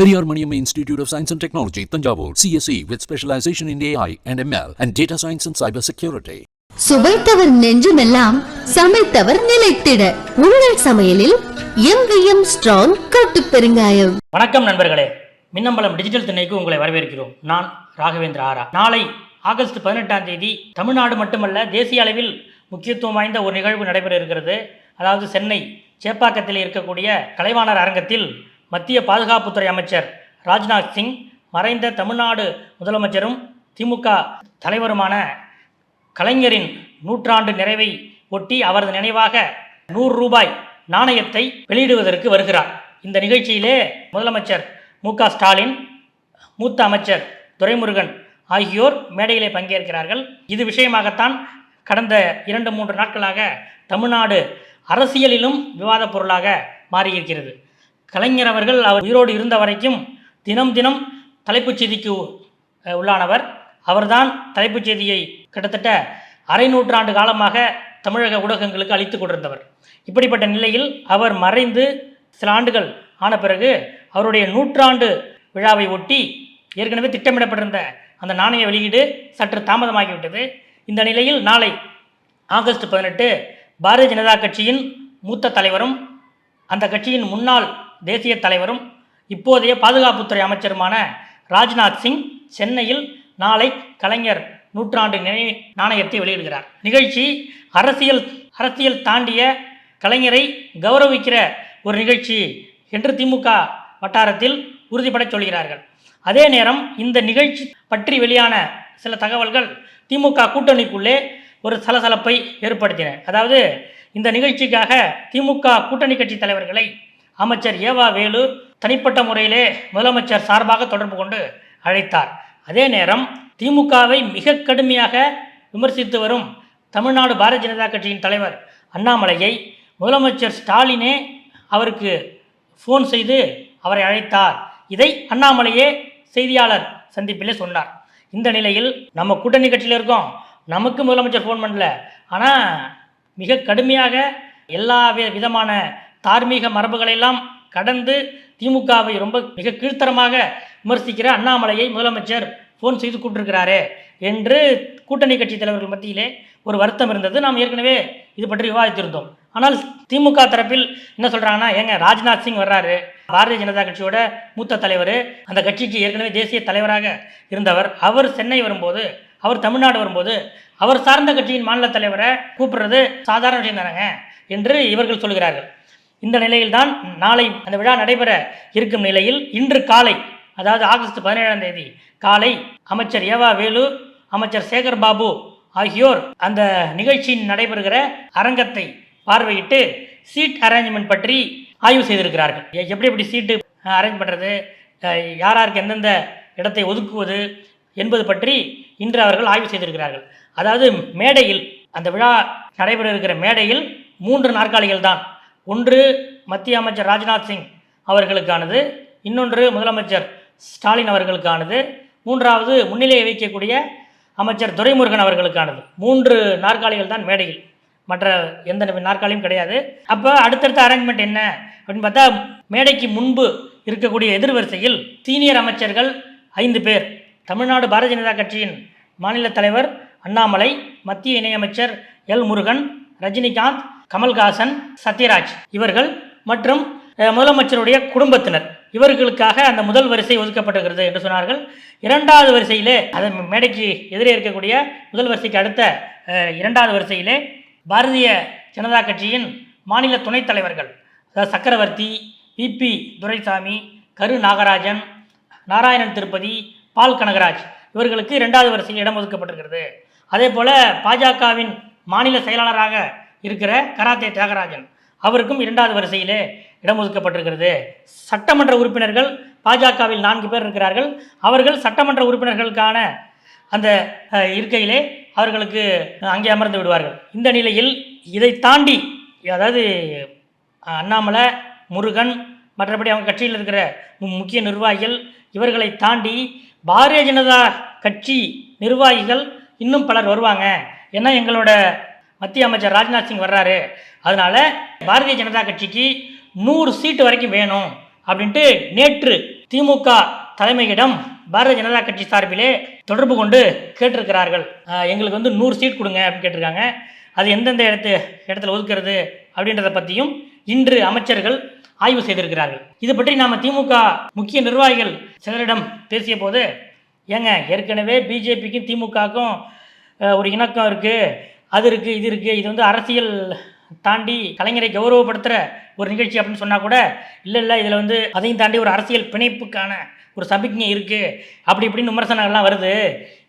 Periyar Maniamma Institute of Science and Technology, Tanjavur, CSE with specialization in AI and ML and data science and cyber security. சுவைத்தவர் நெஞ்சுமெல்லாம் சமைத்தவர் நிலைத்திட. உங்கள் சமையலில் MVM strong கட்டு பெருங்காயம். வணக்கம் நண்பர்களே. மின்னம்பலம் டிஜிட்டல் திண்ணைக்கு உங்களை வரவேற்கிறோம். நான் ராகவேந்திர ஆரா. நாளை ஆகஸ்ட் பதினெட்டாம் தேதி தமிழ்நாடு மட்டுமல்ல தேசிய அளவில் முக்கியத்துவம் வாய்ந்த ஒரு நிகழ்வு நடைபெற இருக்கிறது. அதாவது சென்னை சேப்பாக்கத்தில் இருக்கக்கூடிய கலைவாணர் அரங்கத்தில் மத்திய பாதுகாப்புத்துறை அமைச்சர் ராஜ்நாத் சிங் மறைந்த தமிழ்நாடு முதலமைச்சரும் திமுக தலைவருமான கலைஞரின் நூற்றாண்டு நிறைவை ஒட்டி அவரது நினைவாக நூறு ரூபாய் நாணயத்தை வெளியிடுவதற்கு வருகிறார். இந்த நிகழ்ச்சியிலே முதலமைச்சர் மு ஸ்டாலின் மூத்த அமைச்சர் துரைமுருகன் ஆகியோர் மேடையிலே பங்கேற்கிறார்கள். இது விஷயமாகத்தான் கடந்த இரண்டு மூன்று நாட்களாக தமிழ்நாடு அரசியலிலும் விவாதப் பொருளாக மாறியிருக்கிறது. கலைஞர் அவர்கள் அவர் உயிரோடு இருந்த வரைக்கும் தினம் தினம் தலைப்புச் செய்திக்கு உள்ளானவர். அவர்தான் தலைப்புச் செய்தியை கிட்டத்தட்ட அரை நூற்றாண்டு காலமாக தமிழக ஊடகங்களுக்கு அளித்துக் கொண்டிருந்தவர். இப்படிப்பட்ட நிலையில் அவர் மறைந்து சில ஆண்டுகள் ஆன பிறகு அவருடைய நூற்றாண்டு விழாவை ஒட்டி ஏற்கனவே திட்டமிடப்பட்டிருந்த அந்த நாணய வெளியீடு சற்று தாமதமாகிவிட்டது. இந்த நிலையில் நாளை ஆகஸ்ட் பதினெட்டு பாரதிய ஜனதா கட்சியின் மூத்த தலைவரும் அந்த கட்சியின் முன்னாள் தேசிய தலைவரும் இப்போதைய பாதுகாப்புத்துறை அமைச்சருமான ராஜ்நாத் சிங் சென்னையில் நாளை கலைஞர் நூற்றாண்டு நினைவு நாணயத்தை வெளியிடுகிறார். நிகழ்ச்சி அரசியல் அரசியல் தாண்டிய கலைஞரை கௌரவிக்கிற ஒரு நிகழ்ச்சி என்று திமுக வட்டாரத்தில் உறுதிபட சொல்கிறார்கள். அதே நேரம் இந்த நிகழ்ச்சி பற்றி வெளியான சில தகவல்கள் திமுக கூட்டணிக்குள்ளே ஒரு சலசலப்பை ஏற்படுத்தின. அதாவது இந்த நிகழ்ச்சிக்காக திமுக கூட்டணி கட்சி தலைவர்களை அமைச்சர் ஏவா வேலு தனிப்பட்ட முறையிலே முதலமைச்சர் சார்பாக தொடர்பு கொண்டு அழைத்தார். அதே நேரம் திமுகவை மிக கடுமையாக விமர்சித்து வரும் தமிழ்நாடு பாரதிய ஜனதா கட்சியின் தலைவர் அண்ணாமலையை முதலமைச்சர் ஸ்டாலினே அவருக்கு ஃபோன் செய்து அவரை அழைத்தார். இதை அண்ணாமலையே செய்தியாளர் சந்திப்பிலே சொன்னார். இந்த நிலையில் நம்ம கூட்டணி கட்சியில் இருக்கோம். நமக்கு முதலமைச்சர் ஃபோன் பண்ணல. ஆனால் மிக கடுமையாக எல்லா விதமான தார்மீக மரபுகளெல்லாம் கடந்து திமுகவை ரொம்ப மிக கீழ்த்தரமாக விமர்சிக்கிற அண்ணாமலையை முதலமைச்சர் ஃபோன் செய்து கூப்பிட்டிருக்கிறாரே என்று கூட்டணி கட்சி தலைவர்கள் மத்தியிலே ஒரு வருத்தம் இருந்தது. நாம் ஏற்கனவே இது பற்றி விவாதித்திருந்தோம். ஆனால் திமுக தரப்பில் என்ன சொல்கிறாங்கன்னா ஏங்க ராஜ்நாத் சிங் வர்றாரு. பாரதிய ஜனதா கட்சியோட மூத்த தலைவர். அந்த கட்சிக்கு ஏற்கனவே தேசிய தலைவராக இருந்தவர். அவர் சென்னை வரும்போது அவர் தமிழ்நாடு வரும்போது அவர் சார்ந்த கட்சியின் மாநில தலைவரை கூப்பிடுறது சாதாரண விஷயம் தானேங்க என்று இவர்கள் சொல்கிறார்கள். இந்த நிலையில்தான் நாளை அந்த விழா நடைபெற இருக்கும் நிலையில் இன்று காலை அதாவது ஆகஸ்ட் பதினேழாம் தேதி காலை அமைச்சர் ஏவா வேலு அமைச்சர் சேகர் பாபு ஆகியோர் அந்த நிகழ்ச்சியின் நடைபெறுகிற அரங்கத்தை பார்வையிட்டு சீட் அரேஞ்ச்மெண்ட் பற்றி ஆய்வு செய்திருக்கிறார்கள். எப்படி எப்படி சீட்டு அரேஞ்ச் பண்ணுறது யார் யாருக்கு எந்தெந்த இடத்தை ஒதுக்குவது என்பது பற்றி இன்று அவர்கள் ஆய்வு செய்திருக்கிறார்கள். அதாவது மேடையில் அந்த விழா நடைபெற இருக்கிற மேடையில் மூன்று நாற்காலிகள் தான் ஒன்று மத்திய அமைச்சர் ராஜ்நாத் சிங் அவர்களுக்கானது இன்னொன்று முதலமைச்சர் ஸ்டாலின் அவர்களுக்கானது மூன்றாவது முன்னிலையை வைக்கக்கூடிய அமைச்சர் துரைமுருகன் அவர்களுக்கானது. மூன்று நாற்காலிகள் தான் மேடையில். மற்ற எந்த நாற்காலியும் கிடையாது. அப்போ அடுத்தடுத்த அரேஞ்ச்மெண்ட் என்ன? அப்படின்னு பார்த்தா மேடைக்கு முன்பு இருக்கக்கூடிய எதிர்வரிசையில் சீனியர் அமைச்சர்கள் ஐந்து பேர். தமிழ்நாடு பாரதிய ஜனதா கட்சியின் மாநில தலைவர் அண்ணாமலை மத்திய இணையமைச்சர் எல் முருகன் ரஜினிகாந்த் கமல்ஹாசன் சத்யராஜ் இவர்கள் மற்றும் முதலமைச்சருடைய குடும்பத்தினர். இவர்களுக்காக அந்த முதல் வரிசை ஒதுக்கப்பட்டிருக்கிறது என்று சொன்னார்கள். இரண்டாவது வரிசையிலே அதன் மேடைக்கு எதிரே இருக்கக்கூடிய முதல் வரிசைக்கு அடுத்த இரண்டாவது வரிசையிலே பாரதிய ஜனதா கட்சியின் மாநில துணைத் தலைவர்கள் அதாவது சக்கரவர்த்தி பிபி துரைசாமி கரு நாகராஜன் நாராயணன் திருப்பதி பால் கனகராஜ் இவர்களுக்கு இரண்டாவது வரிசையில் இடம் ஒதுக்கப்பட்டிருக்கிறது. அதே போல் பாஜகவின் மாநில செயலாளராக இருக்கிற கராத்தே தியாகராஜன். அவருக்கும் இரண்டாவது வரிசையிலே இடம் ஒதுக்கப்பட்டிருக்கிறது. சட்டமன்ற உறுப்பினர்கள் பாஜகவில் நான்கு பேர் இருக்கிறார்கள். அவர்கள் சட்டமன்ற உறுப்பினர்களுக்கான அந்த இருக்கையிலே அவர்களுக்கு அங்கே அமர்ந்து விடுவார்கள். இந்த நிலையில் இதை தாண்டி அதாவது அண்ணாமலை முருகன் மற்றபடி அவங்க கட்சியில் இருக்கிற முக்கிய நிர்வாகிகள் இவர்களை தாண்டி பாரதிய ஜனதா கட்சி நிர்வாகிகள் இன்னும் பலர் வருவாங்க. ஏன்னா எங்களோட மத்திய அமைச்சர் ராஜ்நாத் சிங் வர்றாரு. அதனால பாரதிய ஜனதா கட்சிக்கு நூறு சீட்டு வரைக்கும் வேணும் அப்படின்ட்டு நேற்று திமுக தலைமையிடம் பாரதிய ஜனதா கட்சி சார்பிலே தொடர்பு கொண்டு கேட்டிருக்கிறார்கள். எங்களுக்கு வந்து நூறு சீட் கொடுங்க அப்படின்னு கேட்டிருக்காங்க. அது எந்தெந்த இடத்து இடத்துல ஒதுக்கிறது அப்படின்றத பற்றியும் இன்று அமைச்சர்கள் ஆய்வு செய்திருக்கிறார்கள். இது பற்றி நாம் திமுக முக்கிய நிர்வாகிகள் சிலரிடம் பேசிய போது ஏங்க ஏற்கனவே பிஜேபிக்கும் திமுகவுக்கும் ஒரு இணக்கம் இருக்குது அது இருக்குது இது இருக்குது இது வந்து அரசியல் தாண்டி கலைஞரை கௌரவப்படுத்துகிற ஒரு நிகழ்ச்சி அப்படின்னு சொன்னால் கூட இல்லை இல்லை இதில் வந்து அதையும் தாண்டி ஒரு அரசியல் பிணைப்புக்கான ஒரு சபிக்ஞை இருக்குது அப்படி இப்படின்னு விமர்சனங்கள்லாம் வருது.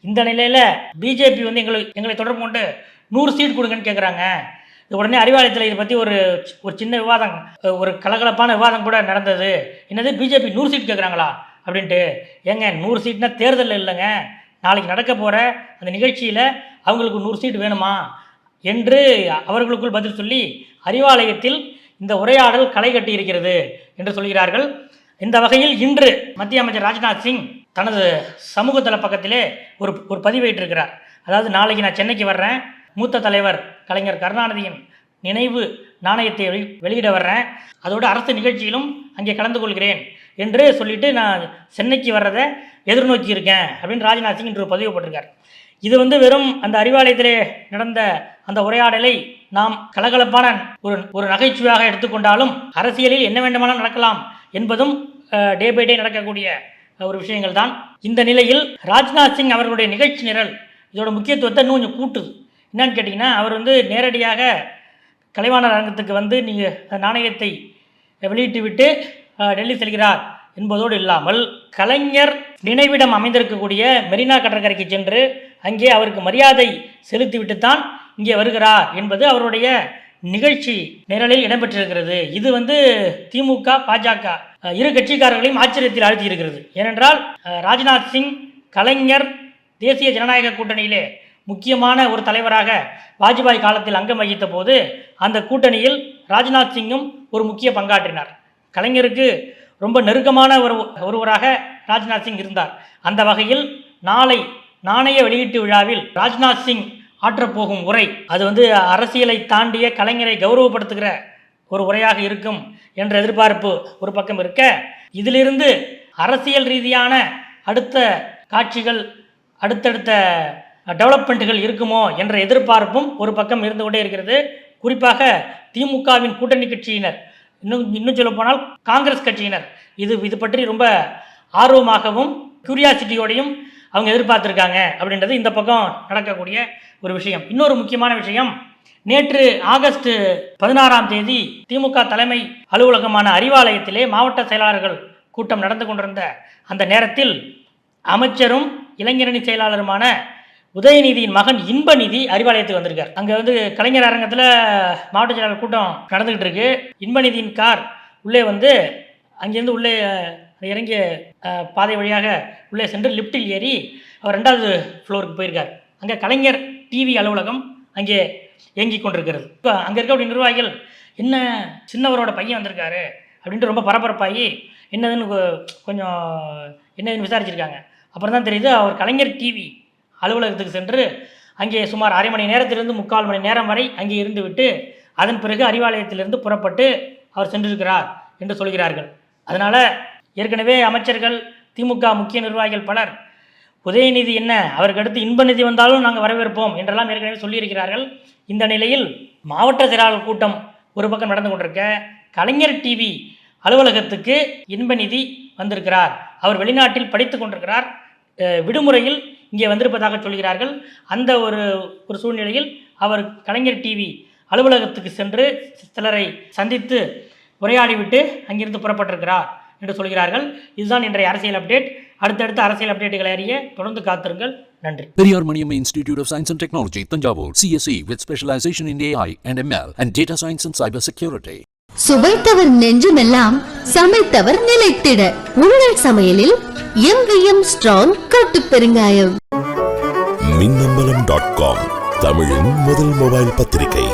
இந்த நிலையில் பிஜேபி வந்து எங்களை எங்களை தொடர்பு கொண்டு நூறு சீட் கொடுங்கன்னு கேட்குறாங்க இது உடனே அறிவாலயத்தில் இதை பற்றி ஒரு ஒரு சின்ன விவாதம் ஒரு கலகலப்பான விவாதம் கூட நடந்தது. என்னது பிஜேபி நூறு சீட் கேட்குறாங்களா அப்படின்ட்டு. ஏங்க நூறு சீட்னா தேர்தல் இல்லைங்க. நாளைக்கு நடக்க போகிற அந்த நிகழ்ச்சியில் அவங்களுக்கு நூறு சீட் வேணுமா? என்று அவர்களுக்குள் பதில் சொல்லி அறிவாலயத்தில் இந்த உரையாடல் களை கட்டி இருக்கிறது என்று சொல்கிறார்கள். இந்த வகையில் இன்று மத்திய அமைச்சர் ராஜ்நாத் சிங் தனது சமூக தள பக்கத்திலே ஒரு ஒரு பதிவேற்றிருக்கிறார். அதாவது நாளைக்கு நான் சென்னைக்கு வர்றேன். மூத்த தலைவர் கலைஞர் கருணாநிதியின் நினைவு நாணயத்தை வெளி வெளியிட வர்றேன். அதோடு அரசு நிகழ்ச்சியிலும் அங்கே கலந்து கொள்கிறேன் என்று சொல்லிட்டு நான் சென்னைக்கு வர்றதை எதிர்நோக்கி இருக்கேன் அப்படின்னு ராஜ்நாத் சிங் இன்று ஒரு பதிவு போட்டிருக்கார். இது வந்து வெறும் அந்த அறிவாலயத்திலே நடந்த அந்த உரையாடலை நாம் கலகலப்பான ஒரு ஒரு நகைச்சுவையாக எடுத்துக்கொண்டாலும் அரசியலில் என்ன வேண்டுமானால் நடக்கலாம் என்பதும் டே பை டே நடக்கக்கூடிய ஒரு விஷயங்கள் தான். இந்த நிலையில் ராஜ்நாத் சிங் அவர்களுடைய நிகழ்ச்சி நிரல் இதோட முக்கியத்துவத்தை இன்னும் கொஞ்சம் கூட்டுது. என்னன்னு கேட்டிங்கன்னா அவர் வந்து நேரடியாக கலைவாணர் அரங்கத்துக்கு வந்து நீங்கள் நாணயத்தை வெளியிட்டு விட்டு டெல்லி செல்கிறார் என்பதோடு இல்லாமல் கலைஞர் நினைவிடம் அமைந்திருக்கக்கூடிய மெரினா கடற்கரைக்கு சென்று அங்கே அவருக்கு மரியாதை செலுத்திவிட்டு தான் இங்கே வருகிறார் என்பது அவருடைய நிகழ்ச்சி நிரலில் இடம்பெற்றிருக்கிறது. இது வந்து திமுக பாஜக இரு கட்சிக்காரர்களையும் ஆச்சரியத்தில் ஆழ்த்தி இருக்கிறது ஏனென்றால் ராஜ்நாத் சிங் கலைஞர் தேசிய ஜனநாயக கூட்டணியிலே முக்கியமான ஒரு தலைவராக வாஜ்பாய் காலத்தில் அங்கம் வகித்த போது அந்த கூட்டணியில் ராஜ்நாத் சிங்கும் ஒரு முக்கிய பங்காற்றினார். கலைஞருக்கு ரொம்ப நெருக்கமான ஒரு ஒருவராக ராஜ்நாத் சிங் இருந்தார். அந்த வகையில் நாளை நாணய வெளியீட்டு விழாவில் ராஜ்நாத் சிங் ஆற்றப்போகும் உரை. அது வந்து அரசியலை தாண்டிய கலைஞரை கௌரவப்படுத்துகிற ஒரு உரையாக இருக்கும் என்ற எதிர்பார்ப்பு ஒரு பக்கம் இருக்க இதிலிருந்து அரசியல் ரீதியான அடுத்த காட்சிகள் அடுத்தடுத்த டெவலப்மெண்ட்டுகள் இருக்குமோ என்ற எதிர்பார்ப்பும் ஒரு பக்கம் இருந்து கொண்டே இருக்கிறது. குறிப்பாக திமுகவின் கூட்டணி கட்சியினர் இன்னும் இன்னும் சொல்ல போனால் காங்கிரஸ் கட்சியினர். இது இது பற்றி ரொம்ப ஆர்வமாகவும் கியூரியாசிட்டியோடையும் அவங்க எதிர்பார்த்துருக்காங்க அப்படின்றது இந்த பக்கம் நடக்கக்கூடிய ஒரு விஷயம். இன்னொரு முக்கியமான விஷயம் நேற்று ஆகஸ்ட் பதினாறாம் தேதி திமுக தலைமை அலுவலகமான அறிவாலயத்திலே மாவட்ட செயலாளர்கள் கூட்டம் நடந்து கொண்டிருந்த அந்த நேரத்தில் அமைச்சரும் இளைஞரணி செயலாளருமான உதயநிதியின் மகன் இன்பநிதி அறிவாலயத்துக்கு வந்திருக்கார். அங்கே வந்து கலைஞர் அரங்கத்தில் மாவட்ட செயலாளர் கூட்டம் நடந்துகிட்டு இருக்கு. இன்பநிதியின் கார் உள்ளே வந்து அங்கேருந்து உள்ளே இறங்கிய பாதை வழியாக உள்ளே சென்று லிஃப்ட்டில் ஏறி அவர் ரெண்டாவது ஃப்ளோருக்கு போயிருக்கார். அங்கே கலைஞர் டிவி அலுவலகம் அங்கே இயங்கி கொண்டிருக்கிறது. இப்போ அங்கே இருக்கக்கூடிய நிர்வாகிகள் என்ன சின்னவரோட பையன் வந்திருக்காரு அப்படின்ட்டு ரொம்ப பரபரப்பாகி என்னதுன்னு கொ- கொஞ்சம் என்னதுன்னு விசாரிச்சிருக்காங்க. அப்புறம் தான் தெரியுது அவர் கலைஞர் டிவி அலுவலகத்துக்கு சென்று அங்கே சுமார் அரை மணி நேரத்திலிருந்து முக்கால் மணி நேரம் வரை அங்கே இருந்து விட்டு அதன் பிறகு அறிவாலயத்திலிருந்து புறப்பட்டு அவர் சென்றிருக்கிறார் என்று சொல்கிறார்கள். அதனால் ஏற்கனவே அமைச்சர்கள் திமுக முக்கிய நிர்வாகிகள் பலர் உதயநிதி என்ன அவருக்கு அடுத்து இன்பநிதி வந்தாலும் நாங்கள் வரவேற்போம் என்றெல்லாம் ஏற்கனவே சொல்லியிருக்கிறார்கள். இந்த நிலையில் மாவட்ட செயலாளர் கூட்டம் ஒரு பக்கம் நடந்து கொண்டிருக்க கலைஞர் டிவி அலுவலகத்துக்கு இன்பநிதி வந்திருக்கிறார். அவர் வெளிநாட்டில் படித்து கொண்டிருக்கிறார். விடுமுறையில் இங்கே வந்திருப்பதாக சொல்கிறார்கள். அந்த ஒரு ஒரு சூழ்நிலையில் அவர் கலைஞர் டிவி அலுவலகத்துக்கு சென்று சிலரை சந்தித்து உரையாடிவிட்டு அங்கிருந்து புறப்பட்டிருக்கிறார். என்று சொல்கிறார்கள். இதுதான் இன்றைய அரசியல் அப்டேட். அடுத்தடுத்த அரசியல் அப்டேட்டுகளை அறிய தொடர்ந்து காத்திருங்கள். நன்றி. Periyar Maniam Institute of Science and Technology, Tanjavur, CSE with specialization in AI and ML and data science and cyber security. சுவைத்தவர் நெஞ்சுமெல்லாம் சமைத்தவர் நிலைத்திட. உங்கள் சமையலில் எம்விஎம் ஸ்ட்ராங் கட்டு பெருங்காயம். மின்னம்பலம் டாட் காம் தமிழின் முதல் மொபைல் பத்திரிகை.